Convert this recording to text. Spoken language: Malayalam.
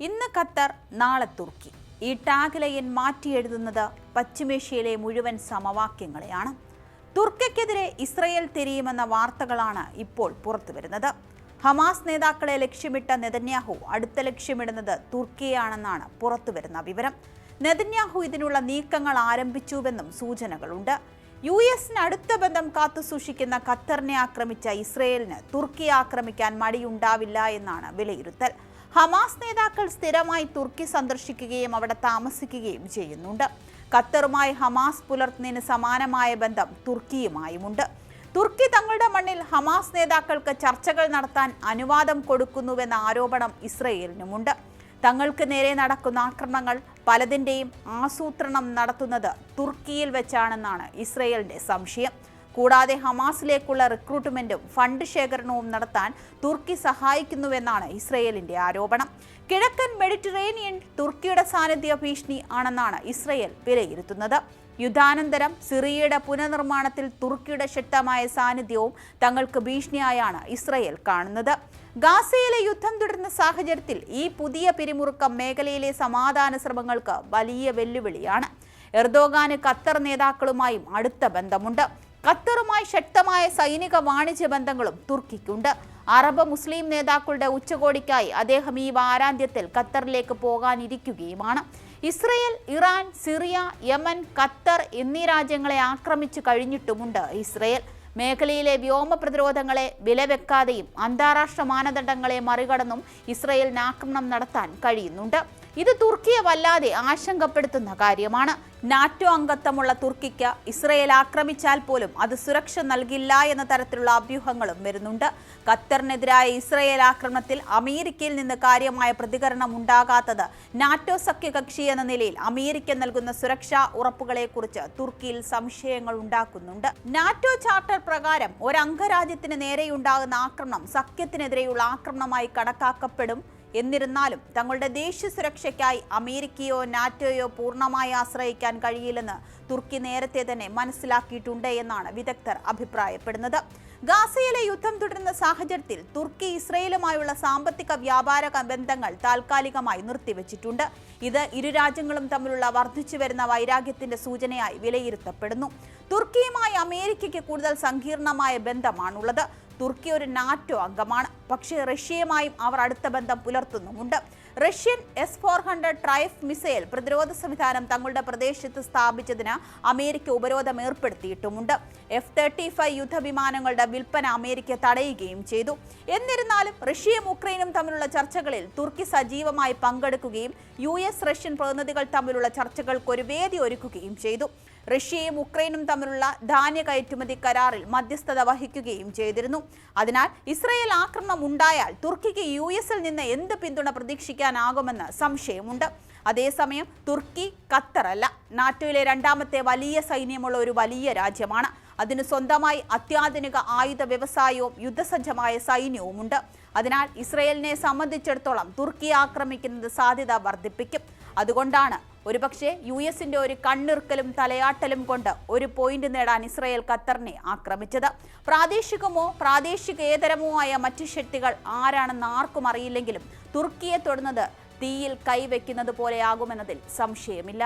ഇന്ന് ഖത്തർ നാളെ തുർക്കി. ഈ ടാഗ് ലൈൻ മാറ്റിയെഴുതുന്നത് പശ്ചിമേഷ്യയിലെ മുഴുവൻ സമവാക്യങ്ങളെയാണ്. തുർക്കിക്കെതിരെ ഇസ്രയേൽ തിരിയുമെന്ന വാർത്തകളാണ് ഇപ്പോൾ പുറത്തുവരുന്നത് ഹമാസ് നേതാക്കളെ ലക്ഷ്യമിട്ട നെതന്യാഹു അടുത്ത ലക്ഷ്യമിടുന്നത് തുർക്കിയാണെന്നാണ് പുറത്തുവരുന്ന വിവരം. നെതന്യാഹു ഇതിനുള്ള നീക്കങ്ങൾ ആരംഭിച്ചുവെന്നും സൂചനകളുണ്ട്. യു എസിന് അടുത്ത ബന്ധം കാത്തുസൂക്ഷിക്കുന്ന ഖത്തറിനെ ആക്രമിച്ച ഇസ്രയേലിന് തുർക്കി ആക്രമിക്കാൻ മടിയുണ്ടാവില്ല എന്നാണ് വിലയിരുത്തൽ. ഹമാസ് നേതാക്കൾ സ്ഥിരമായി തുർക്കി സന്ദർശിക്കുകയും അവിടെ താമസിക്കുകയും ചെയ്യുന്നുണ്ട്. ഖത്തറുമായി ഹമാസ് പുലർത്തുന്നതിന് സമാനമായ ബന്ധം തുർക്കിയുമായുമുണ്ട്. തുർക്കി തങ്ങളുടെ മണ്ണിൽ ഹമാസ് നേതാക്കൾക്ക് ചർച്ചകൾ നടത്താൻ അനുവാദം കൊടുക്കുന്നുവെന്ന ആരോപണം ഇസ്രയേലിനുമുണ്ട്. തങ്ങൾക്ക് നേരെ നടക്കുന്ന ആക്രമണങ്ങൾ പലതിന്റെയും ആസൂത്രണം നടത്തുന്നത് തുർക്കിയിൽ വെച്ചാണെന്നാണ് ഇസ്രയേലിന്റെ സംശയം. കൂടാതെ ഹമാസിലേക്കുള്ള റിക്രൂട്ട്മെന്റും ഫണ്ട് ശേഖരണവും നടത്താൻ തുർക്കി സഹായിക്കുന്നുവെന്നാണ് ഇസ്രയേലിന്റെ ആരോപണം. കിഴക്കൻ മെഡിറ്ററേനിയൻ തുർക്കിയുടെ സാന്നിധ്യ ഭീഷണി ആണെന്നാണ് ഇസ്രയേൽ വിലയിരുത്തുന്നത്. യുദ്ധാനന്തരം സിറിയയുടെ പുനർനിർമ്മാണത്തിൽ തുർക്കിയുടെ ശക്തമായ സാന്നിധ്യവും തങ്ങൾക്ക് ഭീഷണിയായാണ് ഇസ്രയേൽ കാണുന്നത്. ഗാസയിലെ യുദ്ധം തുടരുന്ന സാഹചര്യത്തിൽ ഈ പുതിയ പിരിമുറുക്കം മേഖലയിലെ സമാധാന ശ്രമങ്ങൾക്ക് വലിയ വെല്ലുവിളിയാണ്. എർദോഗാന് ഖത്തർ നേതാക്കളുമായും അടുത്ത ബന്ധമുണ്ട്. ഖത്തറുമായി ശക്തമായ സൈനിക വാണിജ്യ ബന്ധങ്ങളും തുർക്കിക്കുണ്ട്. അറബ് മുസ്ലിം നേതാക്കളുടെ ഉച്ചകോടിക്കായി അദ്ദേഹം ഈ വാരാന്ത്യത്തിൽ ഖത്തറിലേക്ക് പോകാനിരിക്കുകയുമാണ്. Israel Iran Syria Yemen Qatar എന്നീ രാജ്യങ്ങളെ ആക്രമിച്ചു കഴിഞ്ഞിട്ടുമുണ്ട് ഇസ്രയേൽ. മേഖലയിലെ വ്യോമ പ്രതിരോധങ്ങളെ വിലവെക്കാതെയും അന്താരാഷ്ട്ര മാനദണ്ഡങ്ങളെ മറികടന്നും ഇസ്രയേലിന് ആക്രമണം നടത്താൻ കഴിയുന്നുണ്ട്. ഇത് തുർക്കിയെ വല്ലാതെ ആശങ്കപ്പെടുത്തുന്ന കാര്യമാണ്. നാറ്റോ അംഗത്വമുള്ള തുർക്കിക്ക് ഇസ്രയേൽ ആക്രമിച്ചാൽ പോലും അത് സുരക്ഷ നൽകില്ല എന്ന തരത്തിലുള്ള അഭ്യൂഹങ്ങളും വരുന്നുണ്ട്. ഖത്തറിനെതിരായ ഇസ്രയേൽ ആക്രമണത്തിൽ അമേരിക്കയിൽ നിന്ന് കാര്യമായ പ്രതികരണം ഉണ്ടാകാത്തത് നാറ്റോ സഖ്യകക്ഷി എന്ന നിലയിൽ അമേരിക്ക നൽകുന്ന സുരക്ഷാ ഉറപ്പുകളെക്കുറിച്ച് തുർക്കിയിൽ സംശയങ്ങൾ ഉണ്ടാക്കുന്നുണ്ട്. നാറ്റോ ചാർട്ടർ പ്രകാരം ഒരു അംഗരാജ്യത്തിന് നേരെയുണ്ടാകുന്ന ആക്രമണം സഖ്യത്തിനെതിരെയുള്ള ആക്രമണമായി കണക്കാക്കപ്പെടും. എന്നിരുന്നാലും തങ്ങളുടെ ദേശീയ സുരക്ഷയ്ക്കായി അമേരിക്കയോ നാറ്റോയോ പൂർണമായി ആശ്രയിക്കാൻ കഴിയില്ലെന്ന് തുർക്കി നേരത്തെ തന്നെ മനസ്സിലാക്കിയിട്ടുണ്ട് എന്നാണ് വിദഗ്ധർ അഭിപ്രായപ്പെടുന്നത്. ഗാസയിലെ യുദ്ധം തുടരുന്ന സാഹചര്യത്തിൽ തുർക്കി ഇസ്രയേലുമായുള്ള സാമ്പത്തിക വ്യാപാര ബന്ധങ്ങൾ താൽക്കാലികമായി നിർത്തിവച്ചിട്ടുണ്ട്. ഇത് ഇരു രാജ്യങ്ങളും തമ്മിലുള്ള വർദ്ധിച്ചു വരുന്ന വൈരാഗ്യത്തിന്റെ സൂചനയായി വിലയിരുത്തപ്പെടുന്നു. തുർക്കിയുമായി അമേരിക്കയ്ക്ക് കൂടുതൽ സങ്കീർണമായ ബന്ധമാണുള്ളത്. തുർക്കി ഒരു നാറ്റോ അംഗമാണ്. പക്ഷേ റഷ്യയുമായും അവർ അടുത്ത ബന്ധം പുലർത്തുന്നുമുണ്ട്. Russian S four hundred Triumf missile പ്രതിരോധ സംവിധാനം തങ്ങളുടെ പ്രദേശത്ത് സ്ഥാപിച്ചതിന് അമേരിക്ക ഉപരോധം ഏർപ്പെടുത്തിയിട്ടുമുണ്ട്. എഫ് തേർട്ടി ഫൈവ് യുദ്ധവിമാനങ്ങളുടെ വിൽപ്പന അമേരിക്ക തടയുകയും ചെയ്തു. എന്നിരുന്നാലും റഷ്യയും ഉക്രൈനും തമ്മിലുള്ള ചർച്ചകളിൽ തുർക്കി സജീവമായി പങ്കെടുക്കുകയും യു എസ് റഷ്യൻ പ്രതിനിധികൾ തമ്മിലുള്ള ചർച്ചകൾക്ക് ഒരു വേദി ഒരുക്കുകയും ചെയ്തു. റഷ്യയും ഉക്രൈനും തമ്മിലുള്ള ധാന്യ കയറ്റുമതി കരാറിൽ മധ്യസ്ഥത വഹിക്കുകയും ചെയ്തിരുന്നു. അതിനാൽ ഇസ്രയേൽ ആക്രമണം ഉണ്ടായാൽ തുർക്കിക്ക് യു എസിൽ നിന്ന് എന്ത് പിന്തുണ പ്രതീക്ഷിക്കാനാകുമെന്ന് സംശയമുണ്ട്. അതേസമയം തുർക്കി ഖത്തർ അല്ല. നാറ്റോയിലെ രണ്ടാമത്തെ വലിയ സൈന്യമുള്ള ഒരു വലിയ രാജ്യമാണ്. അതിന് സ്വന്തമായി അത്യാധുനിക ആയുധ വ്യവസായവും യുദ്ധസജ്ജമായ സൈന്യവുമുണ്ട്. അതിനാൽ ഇസ്രയേലിനെ സംബന്ധിച്ചിടത്തോളം തുർക്കി ആക്രമിക്കുന്നത് സാധ്യത വർദ്ധിപ്പിക്കും. അതുകൊണ്ടാണ് ഒരുപക്ഷെ യു എസിന്റെ ഒരു കണ്ണിറുക്കലും തലയാട്ടലും കൊണ്ട് ഒരു പോയിന്റ് നേടാൻ ഇസ്രയേൽ ഖത്തറിനെ ആക്രമിച്ചത്. പ്രാദേശികമോ പ്രാദേശികേതരമോ ആയ മറ്റു ശക്തികൾ ആരാണെന്ന് ആർക്കും അറിയില്ലെങ്കിലും തുർക്കിയെ തൊടുന്നത് തീയിൽ കൈവയ്ക്കുന്നത് പോലെയാകുമെന്നതിൽ സംശയമില്ല.